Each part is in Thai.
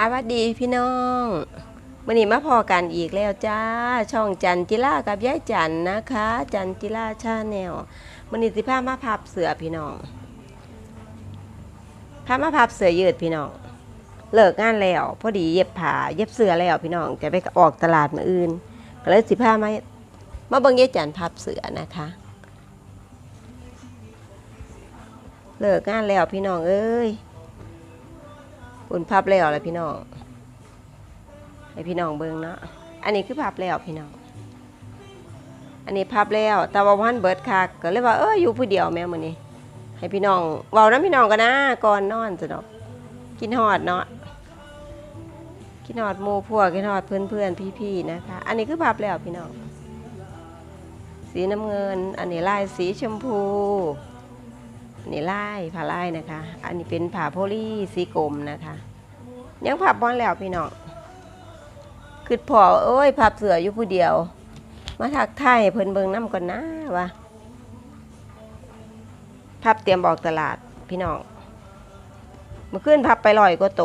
อาวัสดีพี่น้องวันนี้มาพอกันอีกแล้วจ้า ช่องจันจิล่ากับยายจันนะคะ จันจิล่าชาแนลวันนี้สิพามาพับเสือพี่น้องพามาพับเสือยืดพี่น้อง เลิกงานแล้วพอดีเย็บผ้าเย็บเสือแล้วพี่น้องจะไปออกตลาดมาอื่นก็เลยสิพามามาเบิ่งยายจันพับเสือนะคะ เลิกงานแล้วพี่น้องเอ้ย อุ่นพับแล้วแหละพี่น้องให้พี่น้องเบิ่งเนาะอันนี้คือพับแล้วพี่น้อง อันนี้พับแล้ว แต่ว่าพันเบิร์ดคักก็เลยว่าเอออยู่ผู้เดียวแม่มือนี้ให้พี่น้องเว้าน้ำพี่น้องกันนะก่อนนอนซะดอกกินฮอดเนาะกินฮอดหมู่พวกกินฮอดเพื่อนๆพี่ๆนะคะ อันนี้คือพับแล้วพี่น้อง สีน้ำเงิน อันนี้ลายสีชมพู นนี้ลายผ้าลายนะคะ อันนี้เป็นผ้าโพลีสีกลมนะคะ ยังพับบอลแล้วพี่น้องคือพอเอ้ยพับเสืออยู่ผู้เดียว มาทักทายเพิ่นเบิงน้ำก่อนนะวะพับเตรียมบอกตลาดพี่น้องเมื่อคืนพับไปลอยก็โต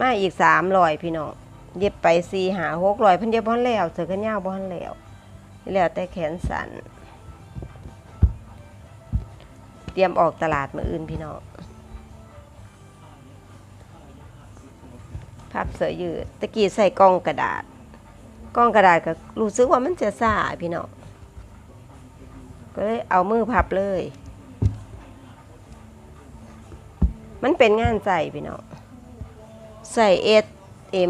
มาอีกสามลอยพี่น้องเย็บไปสี่หาหกลอยเพิ่นเย็บบอลแล้วเสือกันยาวบอลแล้วแล้วแต่แขนสัน เตรียมออกตลาดมืออื่นพี่น้องพับเสื้อยืดตะกี้ใส่กล่องกระดาษกล่องกระดาษก็รู้สึกว่ามันจะซ่าพี่น้องก็เลยเอามือพับเลย มันเป็นงานใส่พี่น้องใส่ S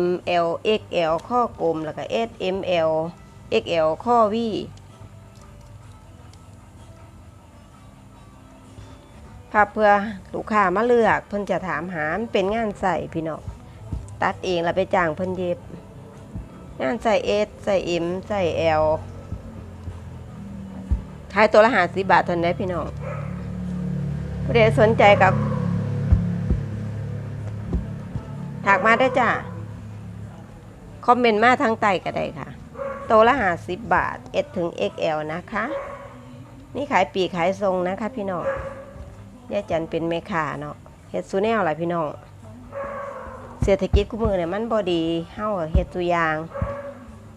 M L X L ข้อกลมแล้วก็ S M L X L ข้อวี พับเพื่อลูกค้ามาเลือก เพิ่นจะถามหามเป็นงานใส่พี่น้องตัดเองแล้วไปจ้างเพิ่นเย็บ งานใส่เอสใส่เอ็มใส่เอลขายตัวละหาสิบาททนได้พี่น้องผู้ใดสนใจกับถักมาได้จ้าคอมเมนต์มาทางใต้ก็ได้ค่ะตัวละหาสิบบาท S ถึง XL นะคะ นี่ขายปีขายทรงนะคะพี่น้อง ยาจันเป็นแม่ค้าเนาะเฮ็ดซูแนวหลายพี่น้อง เศรษฐกิจคู่มือเนี่ยมันบ่ดีเฮาเฮ็ดตัวอย่าง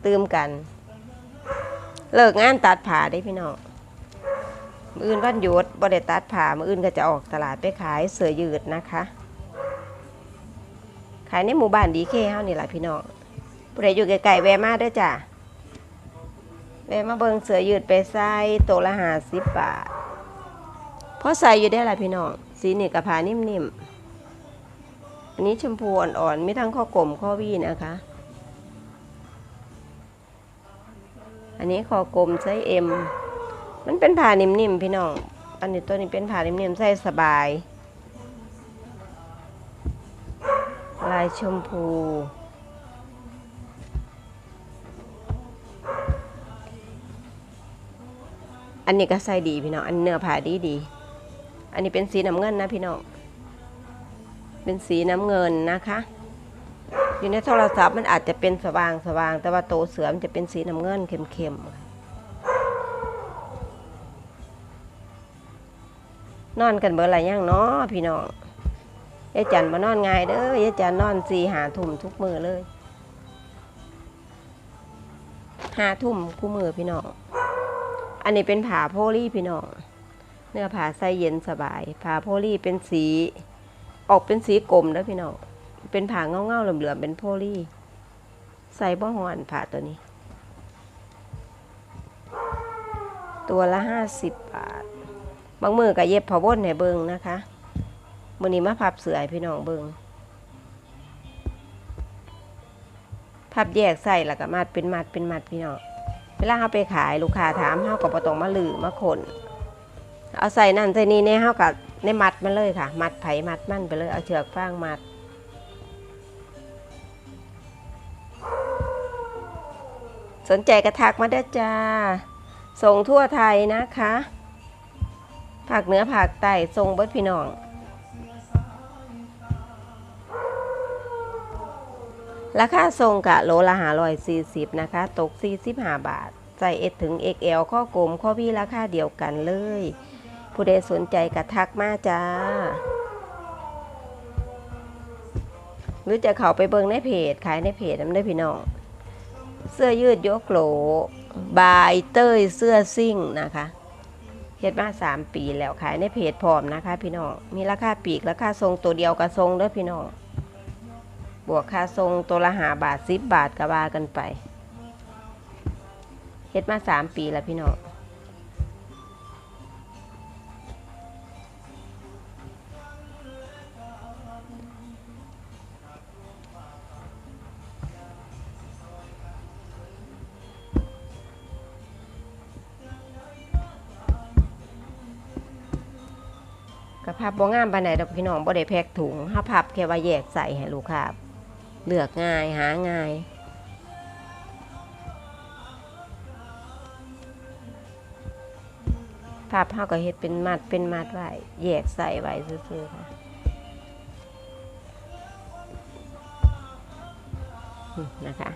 ตืมกัน เลิกงานตัดผ้าได้พี่น้องมืออื่นวันหยุดบ่ได้ตัดผ้ามืออื่นก็จะออกตลาดไปขายเสื้อยืดนะคะ ขายในหมู่บ้านดีเคเฮานี่แหละพี่น้องผู้ใดอยู่ไกลๆแวะมาเด้อจ้ะแวะมาเบิ่งเสื้อยืดไปใส่ตัวละ50บาท พราะใส่อยู่ได้ลายพี่น้อง สีนี่กับผ้านิ่มๆ อันนี้ชมพูอ่อนๆ มีทั้งข้อกลมข้อวีนะคะ อันนี้ข้อกลมไซส์เอ็ม มันเป็นผ้านิ่มๆ พี่น้อง อันนี้ตัวนี้เป็นผ้านิ่มๆ ใส่สบาย ลายชมพูอันนี้ก็ใส่ดีพี่น้อง อันเนื้อผ้าดีดีๆ อันนี้เป็นสีน้ำเงินนะพี่น้อง เป็นสีน้ำเงินนะคะ อยู่ในโทรศัพท์มันอาจจะเป็นสว่างสว่าง แต่ว่าโตเสือมันจะเป็นสีน้ำเงินเข้มๆ นอนกันเบอร์อะไรย่างเนาะพี่น้องยายจันมานอนง่ายเด้อยายจันนอนสีหาทุ่มทุกมือเลยหาทุ่มคู่มือพี่น้อง อันนี้เป็นผ้าโพลีพี่น้อง เนื้อผ้าใส่เย็นสบายผ้าโพลีเป็นสีออกเป็นสีกลมแล้วพี่น้องเป็นผ้าเงาเงาๆเหลือมๆเป็นโพลีใส่บ่หอนผ้าตัวนี้ ตัวละห้าสิบบาท บางมือก็เย็บผ้าว่นให้เบิงนะคะมือนี้มาพับเสือพี่น้องเบิงพับแยกใส่แล้วก็มัดเป็นมัดเป็นมัดพี่น้องเวลาเขาไปขายลูกค้าถามเขาก็บ่ต้องมาลือมาขน เอาใส่นั่นใส่นี่เนี่ยเขากับในมัดมันเลยค่ะ มัดไผมัดมั่นไปเลย เอาเชือกฟางมัด สนใจกระทักมาได้จ้า ส่งทั่วไทยนะคะภาคเหนือภาคใต้ส่งเบิดพี่น้อง ราคาทรงกะโลละหาร้อยสี่สิบนะคะ ตกสี่สิบห้าบาทใส่เอถึง XL ข้อกลมข้อพี่ราคาเดียวกันเลย ผู้ใดสนใจกระทักมาจ้า หรือจะเข้าไปเบิ่งในเพจ ขายในเพจนำได้พี่น้อง เสื้อยืดยกโหล บายเต้ยเสื้อซิ่งนะคะเฮ็ดมาสามปีแล้วขายในเพจพร้อมนะคะ พี่น้อง มีราคาปีกราคาทรงตัวเดียวกับทรงเด้อพี่น้อง บวกค่าทรงตัวละหาบาทสิบบาทก็ว่ากันไป เฮ็ดมาสามปีแล้วพี่น้อง กระพับบ่งามปานใดดอกพี่น้องบ่ได้แพ็กถุงถ้าพับแค่ว่าแยกใส่ให้ลูกค้าเลือกง่ายหาง่ายพับเฮาก็เฮ็ดเป็นมัดเป็นมัดไว้แยกใส่ไว้ซื่อๆค่ะนะคะ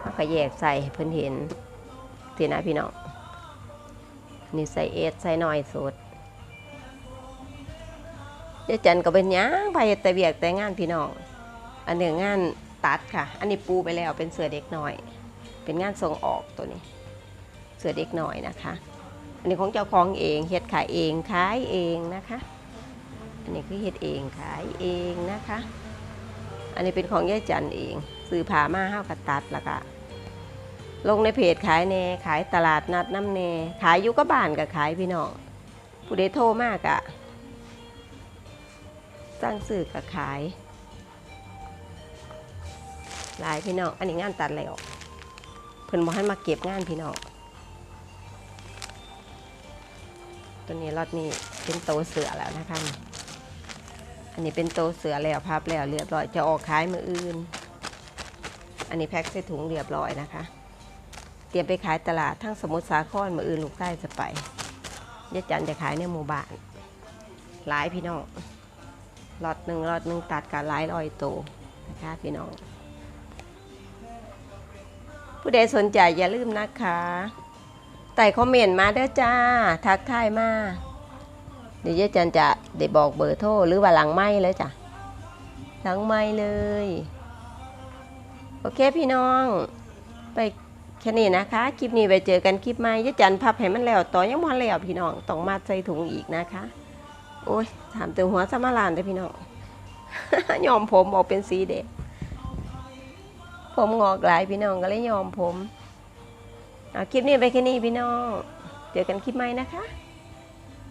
เฮาก็แยกใส่ให้เพิ่นเห็นสินะพี่น้องนี่ใส่เอสใส่หน้อยสุด เจ๊จันก็เป็นหยังไปแต่เวียกแต่งานพี่น้อง อันหนึ่งงานตัดค่ะ อันนี้ปูไปแล้วเป็นเสือเด็กหน่อย เป็นงานส่งออกตัวนี้ เสือเด็กหน่อยนะคะ อันนี้ของเจ้าของเองเฮ็ดขายเองขายเองนะคะ อันนี้คือเฮ็ดเองขายเองนะคะ อันนี้เป็นของยายจันเองซื้อผ้ามาห้าวกระตัดแล้วก็ลงในเพจขายแน่ขายตลาดนัดน้ำแน่ขายอยู่กับบ้านก็ขายพี่น้องผู้ใดโทรมากอะ สร้างสื่อกับขายหลายพี่น้อง อันนี้งานตัดแล้วเพิ่นบอกให้มาเก็บงานพี่น้อง ตัวนี้รอดนี้เป็นโตเสือแล้วนะคะ อันนี้เป็นโตเสือแล้วพับแล้วเรียบร้อย จะออกขายมืออื่น อันนี้แพ็คใส่ถุงเรียบร้อยนะคะ เตรียมไปขายตลาดทั้งสมุทรสาครมืออื่นลูกใต้จะไปยายจันจะขายในหมู่บ้าน หลายพี่น้อง หลอดหนึ่งหลอดหนึ่งตัดกับหลายร้อยตัวนะคะพี่น้อง ผู้ใดสนใจอย่าลืมนะคะใต้คอมเมนต์มาเด้อจ้า ทักทายมาเดี๋ยวเจ๊จันจะได้บอกเบอร์โทรหรือว่าหลังไม้เลยจ้ะหลังไม้เลย โอเคพี่น้อง ไปแค่นี้นะคะ คลิปนี้ไปเจอกันคลิปใหม่เจ๊จันพับให้มันแล้วต่อยังมันแล้วพี่น้องต้องมาใส่ถุงอีกนะคะ โอ้ยถามตัวหัวสมาลานได้พี่น้องยอมผมออกเป็นสีแดงผมงอกหลายพี่น้องก็เลยยอมผมเอาคลิปนี้ไปแค่นี้พี่น้อง เจอกันคลิปใหม่นะคะ